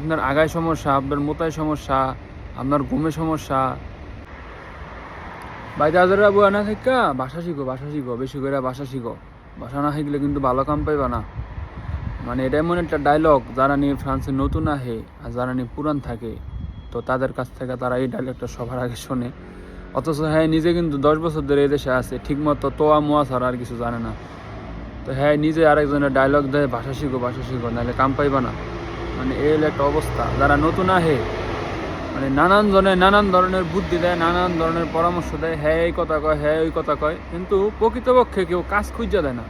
আপনার আগায় সমস্যা, আপনার মোতায় সমস্যা, আপনার ঘুমে সমস্যা। বাইরে আজারা বয়া না থাকা ভাষা শিখো ভাষা শিখো, বেশি করে ভাষা শিখো। ভাষা না শিখলে কিন্তু ভালো কাম পাইবা না। মানে এটা এমন একটা ডায়লগ যারা নিয়ে ফ্রান্সে নতুন আহে আর যারা নিয়ে পুরান থাকে, তো তাদের কাছ থেকে তারা এই ডায়লগটা সবার আগে শোনে। অথচ হ্যাঁ নিজে কিন্তু দশ বছর ধরে এদেশে আছে, ঠিকমতো তোয়া মোয়া ছাড়া আর কিছু জানে না। তো হ্যাঁ নিজে আরেকজনের ডায়লগ দেয় ভাষা শিখো ভাষা শিখো, নাহলে কাম পাইবা না। মানে এই হলো একটা অবস্থা। যারা নতুন আহে মানে নানান জনে নানান ধরনের বুদ্ধি দেয়, নানান ধরনের পরামর্শ দেয় হ্যাঁ এই কথা কয় হ্যাঁ ওই কথা কয়, কিন্তু প্রকৃতপক্ষে কেউ কাজ খুঁজে দেয় না।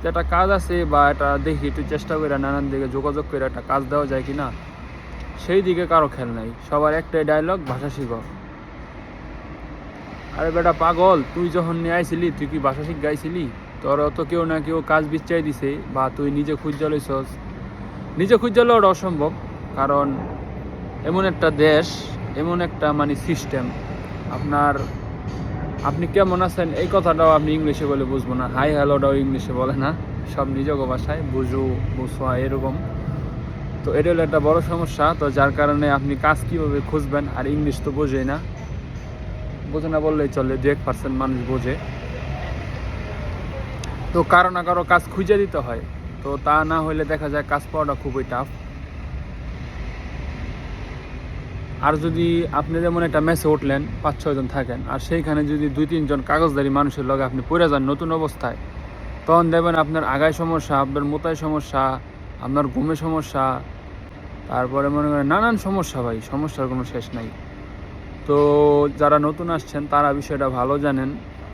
যে একটা কাজ আছে বা এটা দেখি, একটু চেষ্টা করে নানান দিকে যোগাযোগ করে একটা কাজ দেওয়া যায় কি না সেই দিকে কারও খেয়াল নাই। সবার একটাই ডায়লগ ভাষা শিখো। আরে বেটা পাগল, তুই যখন নিয়ে আইছিলি, তুই কি ভাষা শিখ গাইছিলি তোর অত কেউ না কেউ কাজ বিচ্ছাই দিছে, বা তুই নিজে খুঁজে লইছস। নিজে খুঁজে ওটা অসম্ভব, কারণ এমন একটা দেশ, এমন একটা মানে সিস্টেম আপনার, আপনি কেমন আছেন? এই কথাটাও আপনি ইংলিশে বলে বুঝব না। হাই, হ্যালোটাও ইংলিশে বলে না। সব নিজগ ভাষায়, বুঝু বুঝা এরকম। তো এটা হলো একটা বড় সমস্যা। তো যার কারণে আপনি কাজ কীভাবে খুঁজবেন? আর ইংলিশ তো বোঝেই না। বোঝে না বললেই চলে, দু এক পার্সেন্ট মানুষ বোঝে। তো কারও না কারও কাজ খুঁজে দিতে হয়। তো তা না হলে দেখা যায় কাজ পাওয়াটা খুবই টাফ আর যদি আপনি যেমন একটা মেসে উঠলেন পাঁচ ছয়জন থাকেন, আর সেইখানে যদি দুই তিনজন কাগজদারি মানুষের লগে আপনি পড়ে যান নতুন অবস্থায়, তখন দেখবেন আপনার আগায় সমস্যা, আপনার মোতায় সমস্যা, আপনার ঘুমে সমস্যা, তারপরে মনে করেন নানান সমস্যা ভাই, সমস্যার কোনো শেষ নাই। তো যারা নতুন আসছেন, তারা বিষয়টা ভালো জানেন।